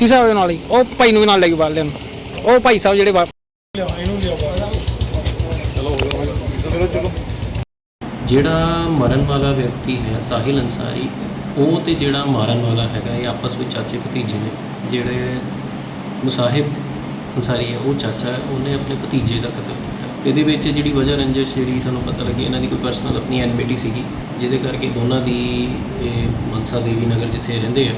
ਮੁਫਤੀ ਸਾਹਿਬ ਦੇ ਨਾਲ ਹੀ, ਉਹ ਭਾਈ ਨੂੰ ਵੀ ਨਾਲ ਲੈ ਕੇ ਬਾਹਰ ਲੈਣ ਉਹ ਭਾਈ ਸਾਹਿਬ ਜਿਹੜੇ ਜਿਹੜਾ ਮਰਨ ਵਾਲਾ ਵਿਅਕਤੀ ਹੈ, ਸਾਹਿਲ ਅੰਸਾਰੀ ਉਹ ਤੇ ਜਿਹੜਾ ਮਾਰਨ ਵਾਲਾ ਹੈਗਾ, ਇਹ ਆਪਸ ਵਿੱਚ ਚਾਚੇ ਭਤੀਜੇ ਨੇ। ਜਿਹੜੇ ਮੁਸਾਹਿਬ ਅੰਸਾਰੀ ਹੈ, ਉਹ ਚਾਚਾ ਹੈ, ਉਹਨੇ ਆਪਣੇ ਭਤੀਜੇ ਦਾ ਕਤਲ ਕੀਤਾ। ਇਹਦੇ ਵਿੱਚ ਜਿਹੜੀ ਵਜ੍ਹਾ ਰੰਜਿਸ਼ ਜਿਹੜੀ ਸਾਨੂੰ ਪਤਾ ਲੱਗੀ, ਇਹਨਾਂ ਦੀ ਕੋਈ ਪਰਸਨਲ ਆਪਣੀ ਐਨਮਿਟੀ ਸੀਗੀ, ਜਿਹਦੇ ਕਰਕੇ ਦੋਨਾਂ ਦੀ ਇਹ ਮਨਸਾ ਦੇਵੀ ਨਗਰ ਜਿੱਥੇ ਰਹਿੰਦੇ ਆ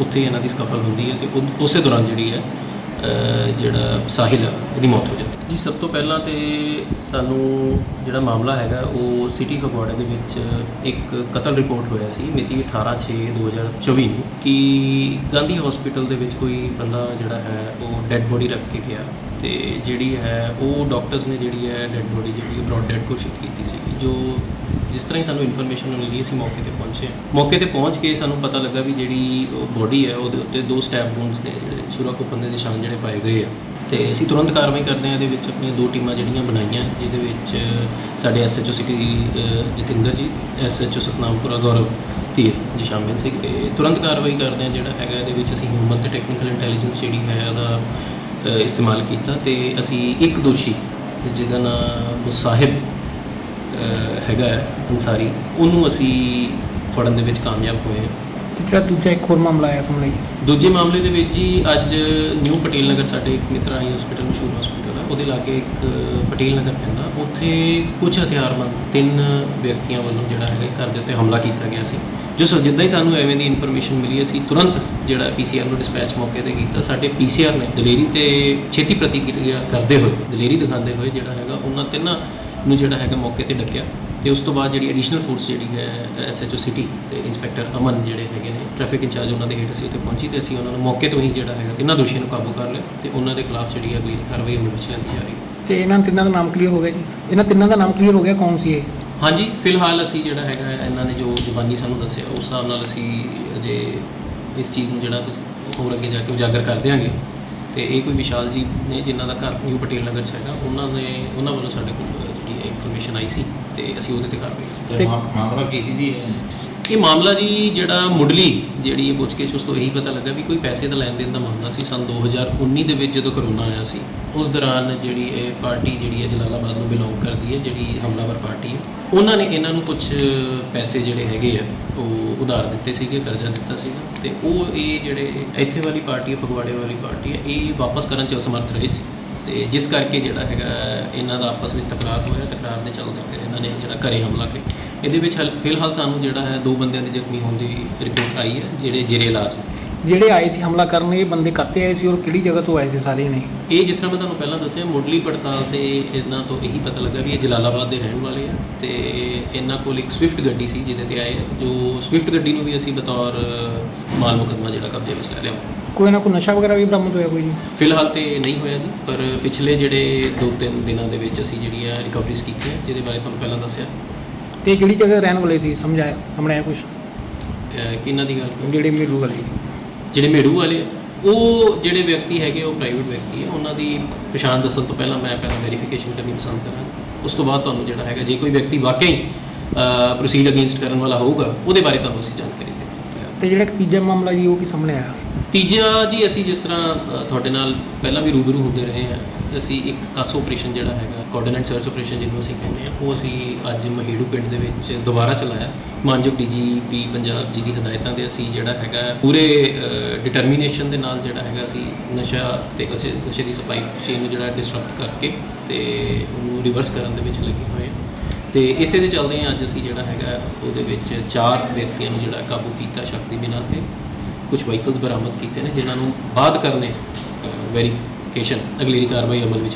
ਉੱਥੇ ਇਹਨਾਂ ਦੀ ਸਕਫਲ ਹੁੰਦੀ ਹੈ ਤੇ ਉਹ- ਉਸੇ ਦੌਰਾਨ ਜਿਹੜੀ ਹੈ, ਅਹ, ਜਿਹੜਾ ਸਾਹਿਲ ਆ, ਉਹਦੀ ਮੌਤ ਹੋ ਜਾਂਦੀ ਹੈ। ਜੀ, ਸਭ ਤੋਂ ਪਹਿਲਾਂ ਤੇ ਸਾਨੂੰ ਜਿਹੜਾ ਮਾਮਲਾ ਹੈਗਾ, ਉਹ ਸਿਟੀ ਫਗਵਾੜਾ ਦੇ ਵਿੱਚ ਇੱਕ ਕਤਲ ਰਿਪੋਰਟ ਹੋਇਆ ਸੀ, ਮਿਤੀ 18/6/2024 ਨੂੰ, ਕਿ ਗਾਂਧੀ ਹਸਪੀਟਲ ਦੇ ਵਿੱਚ ਕੋਈ ਬੰਦਾ ਜਿਹੜਾ ਹੈ, ਉਹ ਡੈੱਡ ਬੋਡੀ ਰੱਖ ਕੇ ਗਿਆ ਤੇ ਜਿਹੜੀ ਹੈ, ਉਹ ਡਾਕਟਰਸ ਨੇ ਜਿਹੜੀ ਹੈ ਡੈੱਡ ਬੋਡੀ ਜਿਹੜੀ ਬ੍ਰੌਡ ਡੈਡ ਘੋਸ਼ਿਤ ਕੀਤੀ ਸੀ, ਜੋ ਜਿਸ ਤਰ੍ਹਾਂ ਹੀ ਸਾਨੂੰ ਇਨਫੋਰਮੇਸ਼ਨ ਮਿਲੀ ਅਸੀਂ ਮੌਕੇ ਤੇ ਪਹੁੰਚੇ। ਮੌਕੇ ਤੇ ਪਹੁੰਚ ਕੇ ਸਾਨੂੰ ਪਤਾ ਲੱਗਾ ਵੀ ਜਿਹੜੀ ਬੋਡੀ ਹੈ ਉਹਦੇ ਉੱਤੇ ਦੋ ਸਟੈਪ ਵੂਨਸ ਨੇ ਜਿਹੜੇ ਛੁਰਾ ਦੇ ਨਿਸ਼ਾਨ ਜਿਹੜੇ ਪਾਏ ਗਏ ਆ। ਤੇ ਅਸੀਂ ਤੁਰੰਤ ਕਾਰਵਾਈ ਕਰਦੇ ਹਾਂ ਇਹਦੇ ਵਿੱਚ ਆਪਣੀਆਂ ਦੋ ਟੀਮਾਂ ਜਿਹੜੀਆਂ ਬਣਾਈਆਂ ਜਿਹਦੇ ਵਿੱਚ ਸਾਡੇ ਐਸਐਚਓ ਸਿਟੀ ਜਤਿੰਦਰ ਜੀ ਐਸਐਚਓ ਸਤਨਾਮਪੁਰਾ ਗੌਰਵ ਧੀਰ ਜੀ ਸ਼ਾਮਿਲ ਸੀ। ਤੇ ਤੁਰੰਤ ਕਾਰਵਾਈ ਕਰਦੇ ਹਾਂ ਜਿਹੜਾ ਹੈਗਾ ਇਹਦੇ ਵਿੱਚ ਅਸੀਂ ਹਿਊਮਨ ਤੇ ਟੈਕਨੀਕਲ ਇੰਟੈਲੀਜੈਂਸ ਜਿਹੜੀ ਹੈ ਉਹਦਾ ਅ, ਇਸਤੇਮਾਲ ਕੀਤਾ। ਤੇ ਅਸੀਂ ਇੱਕ ਦੋਸ਼ੀ ਜਿਹਦਾ ਨਾਮ ਮੁਸਾਹਿਬ ਹੈਗਾ ਹੈ ਅੰਸਾਰੀ। ਉਹਨੂੰ ਅਸੀਂ ਫੜਨ ਦੇ ਵਿੱਚ ਕਾਮਯਾਬ ਹੋਏ ਹਾਂ। ਤੇ ਜਿਹੜਾ ਦੂਜਾ ਇੱਕ ਹੋਰ ਮਾਮਲਾ ਆਇਆ ਸਾਹਮਣੇ। ਦੂਜੇ ਮਾਮਲੇ ਦੇ ਵਿੱਚ ਜੀ ਅੱਜ ਨਿਊ ਪਟੇਲ ਨਗਰ ਸਾਡੇ ਇੱਕ ਮਿੱਤਰ ਆਈ ਹਸਪੀਟਲ ਮਸ਼ਹੂਰ ਹਸਪੀਟਲ ਹੈ ਉਹਦੇ ਲਾਗੇ ਇੱਕ ਪਟੇਲ ਨਗਰ ਪੈਂਦਾ। ਉੱਥੇ ਕੁਝ ਹਥਿਆਰਬੰਦ ਤਿੰਨ ਵਿਅਕਤੀਆਂ ਵੱਲੋਂ ਜਿਹੜਾ ਹੈਗਾ ਘਰ ਦੇ ਉੱਤੇ ਹਮਲਾ ਕੀਤਾ ਗਿਆ ਸੀ। ਜੋ ਸੋ ਜਿੱਦਾਂ ਹੀ ਸਾਨੂੰ ਐਵੇਂ ਦੀ ਇਨਫੋਰਮੇਸ਼ਨ ਮਿਲੀ ਅਸੀਂ ਤੁਰੰਤ ਜਿਹੜਾ ਪੀਸੀਆਰ ਨੂੰ ਡਿਸਪੈਚ ਮੌਕੇ ਤੇ ਕੀਤਾ। ਸਾਡੇ ਪੀਸੀਆਰ ਨੇ ਦਲੇਰੀ ਤੇ ਛੇਤੀ ਪ੍ਰਤੀਕਿਰਿਆ ਕਰਦੇ ਹੋਏ ਦਲੇਰੀ ਦਿਖਾਉਂਦੇ ਹੋਏ ਜਿਹੜਾ ਹੈਗਾ ਉਹਨਾਂ ਤਿੰਨਾਂ ਨੂੰ ਜਿਹੜਾ ਹੈਗਾ ਮੌਕੇ ਤੇ ਡੱਕਿਆ ਤੇ ਉਸ ਤੋਂ ਬਾਅਦ ਜਿਹੜੀ ਐਡੀਸ਼ਨਲ ਫੋਰਸ ਜਿਹੜੀ ਹੈ ਐਸਐਚਓ ਸਿਟੀ ਤੇ ਇੰਸਪੈਕਟਰ ਅਮਨ ਜਿਹੜੇ ਹੈਗੇ ਨੇ ਟ੍ਰੈਫਿਕ ਇੰਚਾਰਜ ਉਹਨਾਂ ਦੇ ਹੇਠ ਅਸੀਂ ਉੱਥੇ ਪਹੁੰਚੀ ਤੇ ਅਸੀਂ ਉਹਨਾਂ ਨੂੰ ਮੌਕੇ ਤੋਂ ਹੀ ਜਿਹੜਾ ਹੈਗਾ ਤਿੰਨਾਂ ਦੋਸ਼ੀਆਂ ਨੂੰ ਕਾਬੂ ਕਰ ਲਿਆ ਤੇ ਉਹਨਾਂ ਦੇ ਖਿਲਾਫ ਜਿਹੜੀ ਅਗਲੀ ਕਾਰਵਾਈ ਅਮਲ ਵਿੱਚ ਲਿਆਂਦੀ ਜਾ ਰਹੀ ਹੈ। ਤੇ ਇਹਨਾਂ ਤਿੰਨਾਂ ਦਾ ਨਾਮ ਕਲੀਅਰ ਹੋ ਗਿਆ ਜੀ? ਇਹਨਾਂ ਤਿੰਨਾਂ ਦਾ ਨਾਮ ਕਲੀਅਰ ਹੋ ਗਿਆ ਕੌਣ ਸੀ ਇਹ? ਹਾਂਜੀ ਫਿਲਹਾਲ ਅਸੀਂ ਜਿਹੜਾ ਹੈਗਾ ਇਹਨਾਂ ਨੇ ਜੋ ਜ਼ੁਬਾਨੀ ਸਾਨੂੰ ਦੱਸਿਆ ਉਸ ਹਿਸਾਬ ਨਾਲ ਅਸੀਂ ਅਜੇ ਇਸ ਚੀਜ਼ ਨੂੰ ਜਿਹੜਾ ਹੋਰ ਅੱਗੇ ਜਾ ਕੇ ਉਜਾਗਰ ਕਰ ਦਿਆਂਗੇ। ਤੇ ਇਹ ਕੋਈ ਵਿਸ਼ਾਲ ਜੀ ਨੇ ਜਿਨ੍ਹਾਂ ਦਾ ਘਰ ਨਿਊ ਪਟੇਲ ਨਗਰ 'ਚ ਹੈਗਾ ਉਹਨਾਂ ਨੇ ਉਹਨਾਂ ਵੱਲੋਂ ਸਾਡੇ ਕੋਲ ਜਿਹੜੀ ਇਨਫੋਰਮੇਸ਼ਨ ਆਈ ਸੀ ਤੇ ਅਸੀਂ ਉਹਦੇ ਤੇ ਕਾਰਵਾਈ ਕੀਤੀ। ਤੇ ਮਾਮਲਾ ਕੀ ਸੀ ਜੀ ਇਹ? ਮਾਮਲਾ ਜੀ ਜਿਹੜਾ ਮੁੱਢਲੀ ਜਿਹੜੀ ਇਹ ਪੁੱਛਗਿੱਛ ਉਸ ਤੋਂ ਇਹੀ ਪਤਾ ਲੱਗਾ ਵੀ ਕੋਈ ਪੈਸੇ ਦਾ ਲੈਣ ਦੇਣ ਦਾ ਮਾਮਲਾ ਸੀ। ਸਨ 2019 ਦੇ ਵਿੱਚ ਜਦੋਂ ਕਰੋਨਾ ਆਇਆ ਸੀ ਉਸ ਦੌਰਾਨ ਜਿਹੜੀ ਇਹ ਪਾਰਟੀ ਜਿਹੜੀ ਹੈ ਜਲਾਲਾਬਾਦ ਨੂੰ ਬਿਲੋਂਗ ਕਰਦੀ ਹੈ ਜਿਹੜੀ ਹਮਲਾਵਰ ਪਾਰਟੀ ਹੈ ਉਹਨਾਂ ਨੇ ਇਹਨਾਂ ਨੂੰ ਕੁਝ ਪੈਸੇ ਜਿਹੜੇ ਹੈਗੇ ਆ ਉਹ ਉਧਾਰ ਦਿੱਤੇ ਸੀਗੇ ਕਰਜ਼ਾ ਦਿੱਤਾ ਸੀਗਾ। ਤੇ ਉਹ ਇਹ ਜਿਹੜੇ ਇੱਥੇ ਵਾਲੀ ਪਾਰਟੀ ਹੈ ਫਗਵਾੜੇ ਵਾਲੀ ਪਾਰਟੀ ਹੈ ਇਹ ਵਾਪਸ ਕਰਨ ਚ ਅਸਮਰਥ ਰਹੇ ਸੀ। ਤੇ ਜਿਸ ਕਰਕੇ ਜਿਹੜਾ ਹੈਗਾ ਇਹਨਾਂ ਦਾ ਆਪਸ ਵਿੱਚ ਤਕਰਾਰ ਹੋਇਆ ਤਕਰਾਰ ਦੇ ਚੱਲਦੇ ਫਿਰ ਇਹਨਾਂ ਨੇ ਜਿਹੜਾ ਘਰੇ ਹਮਲਾ ਕੀਤਾ। ਇਹਦੇ ਵਿੱਚ ਹਾਲ- ਫਿਲਹਾਲ ਸਾਨੂੰ ਜਿਹੜਾ ਹੈ ਦੋ ਬੰਦਿਆਂ ਦੀ ਜ਼ਖਮੀ ਹੋਣ ਦੀ ਰਿਪੋਰਟ ਆਈ ਹੈ ਜਿਹੜੇ ਜੇਰੇ ਇਲਾਜ ਨੇ। ਜਿਹੜੇ ਆਏ ਸੀ ਹਮਲਾ ਕਰਨ ਇਹ ਬੰਦੇ ਕੱਤੇ ਆਏ ਸੀ ਔਰ ਕਿਹੜੀ ਜਗ੍ਹਾ ਤੋਂ ਆਏ ਸੀ ਸਾਰੇ ਨੇ ਇਹ ਜਿਸ ਤਰ੍ਹਾਂ ਮੈਂ ਤੁਹਾਨੂੰ ਪਹਿਲਾਂ ਦੱਸਿਆ ਮੁੱਢਲੀ ਪੜਤਾਲ ਤੇ ਇਹਨਾਂ ਤੋਂ ਇਹੀ ਪਤਾ ਲੱਗਾ ਵੀ ਇਹ ਜਲਾਲਾਬਾਦ ਦੇ ਰਹਿਣ ਵਾਲੇ ਆ ਤੇ ਇਹਨਾਂ ਕੋਲ ਇੱਕ ਸਵਿਫਟ ਗੱਡੀ ਸੀ ਜਿਹਦੇ ਤੇ ਆਏ ਆ ਜੋ ਸਵਿਫਟ ਗੱਡੀ ਨੂੰ ਵੀ ਅਸੀਂ ਬਤੌਰ ਮਾਲ ਮੁਕੱਦਮਾ ਜਿਹੜਾ ਕਬਜ਼ੇ ਵਿੱਚ ਲੈ ਲਿਆ। ਕੋਈ ਨਾ ਕੋਈ ਨਸ਼ਾ ਵਗੈਰਾ ਵੀ ਬਰਾਮਦ ਹੋਇਆ ਕੋਈ ਜੀ? ਫਿਲਹਾਲ ਤੇ ਨਹੀਂ ਹੋਇਆ ਜੀ ਪਰ ਪਿਛਲੇ ਜਿਹੜੇ 2-3 ਦਿਨਾਂ ਦੇ ਵਿੱਚ ਅਸੀਂ ਜਿਹੜੀ ਆ ਰਿਕਵਰੀਜ਼ ਕੀਤੀਆਂ ਜਿਹਦੇ ਬਾਰੇ ਤੁਹਾਨੂੰ ਪਹਿਲਾਂ ਦੱਸਿਆ। ਤੇ ਕਿਹੜੀ ਜਗ੍ਹਾ ਰਹਿਣ ਵਾਲੇ ਸੀ? ਸਮਝਾਇਆ ਸਾਹਮਣੇ ਆਇਆ ਕੁਝ ਕਿਹਨਾਂ ਦੀ ਗੱਲ ਕਰ? ਜਿਹੜੇ ਮੀਰੂ ਵਾਲੇ। ਜਿਹੜੇ ਮੇੜੂ ਵਾਲੇ ਉਹ ਜਿਹੜੇ ਵਿਅਕਤੀ ਹੈਗੇ ਉਹ ਪ੍ਰਾਈਵੇਟ ਵਿਅਕਤੀ ਹੈ ਉਹਨਾਂ ਦੀ ਪਛਾਣ ਦੱਸਣ ਤੋਂ ਪਹਿਲਾਂ ਮੈਂ ਪਹਿਲਾਂ ਵੈਰੀਫਿਕੇਸ਼ਨ ਕਰਨੀ ਪਸੰਦ ਕਰਾਂਗਾ ਉਸ ਤੋਂ ਬਾਅਦ ਤੁਹਾਨੂੰ ਜਿਹੜਾ ਹੈਗਾ ਜੇ ਕੋਈ ਵਿਅਕਤੀ ਵਾਕਈ ਪ੍ਰੋਸੀਡ ਅਗੇਂਸਟ ਕਰਨ ਵਾਲਾ ਹੋਊਗਾ ਉਹਦੇ ਬਾਰੇ ਤੁਹਾਨੂੰ ਅਸੀਂ ਜਾਣਕਾਰੀ ਤੇ ਜਿਹੜਾ ਤੀਜਾ ਮਾਮਲਾ ਜੀ ਉਹ ਕੀ ਸਾਹਮਣੇ ਆਇਆ? ਤੀਜਾ ਜੀ ਅਸੀਂ ਜਿਸ ਤਰ੍ਹਾਂ ਅ, ਤੁਹਾਡੇ ਨਾਲ ਪਹਿਲਾਂ ਵੀ ਰੂਬਰੂ ਹੁੰਦੇ ਰਹੇ ਹਾਂ। ਅਸੀਂ ਇੱਕ ਕਾਸ ਆਪਰੇਸ਼ਨ ਜਿਹੜਾ ਹੈਗਾ ਕੋਆਰਡੀਨੇਟ ਸਰਚ ਆਪਰੇਸ਼ਨ ਜਿਹਨੂੰ ਅਸੀਂ ਕਹਿੰਦੇ ਹਾਂ ਉਹ ਅਸੀਂ ਅੱਜ ਮਹੇੜੂ ਪਿੰਡ ਦੇ ਵਿੱਚ ਦੁਬਾਰਾ ਚਲਾਇਆ। ਮਾਨਯੋਗ ਡੀਜੀਪੀ ਪੰਜਾਬ ਜੀ ਦੀ ਹਦਾਇਤਾਂ ਤੇ ਅਸੀਂ ਜਿਹੜਾ ਹੈਗਾ ਪੂਰੇ ਡਿਟਰਮੀਨੇਸ਼ਨ ਦੇ ਨਾਲ ਜਿਹੜਾ ਹੈਗਾ ਅਸੀਂ ਨਸ਼ਾ ਤੇ ਅਸੀਂ ਨਸ਼ੇ ਦੀ ਸਪਲਾਈ ਚੇਨ ਨੂੰ ਜਿਹੜਾ ਡਿਸਟਰਪਟ ਕਰਕੇ ਤੇ ਉਹਨੂੰ ਰਿਵਰਸ ਕਰਨ ਦੇ ਵਿੱਚ ਲੱਗੇ ਹੋਏ ਹਾਂ ਤੇ ਇਸੇ ਦੇ ਚੱਲਦੇ ਅੱਜ ਅਸੀਂ ਜਿਹੜਾ ਹੈਗਾ ਉਹਦੇ ਵਿੱਚ ਚਾਰ ਵਿਅਕਤੀਆਂ ਨੂੰ ਜਿਹੜਾ ਕਾਬੂ ਕੀਤਾ ਸ਼ੱਕ ਦੀ ਬਿਨਾਂ ਤੇ ਕੁਝ ਵਹੀਕਲਸ ਬਰਾਮਦ ਕੀਤੇ ਨੇ, ਜਿਨ੍ਹਾਂ ਨੂੰ ਬਾਅਦ ਕਰਨੇ ਵੈਰੀਫਿਕੇਸ਼ਨ ਅਗਲੀ ਕਾਰਵਾਈ ਅਮਲ ਵਿੱਚ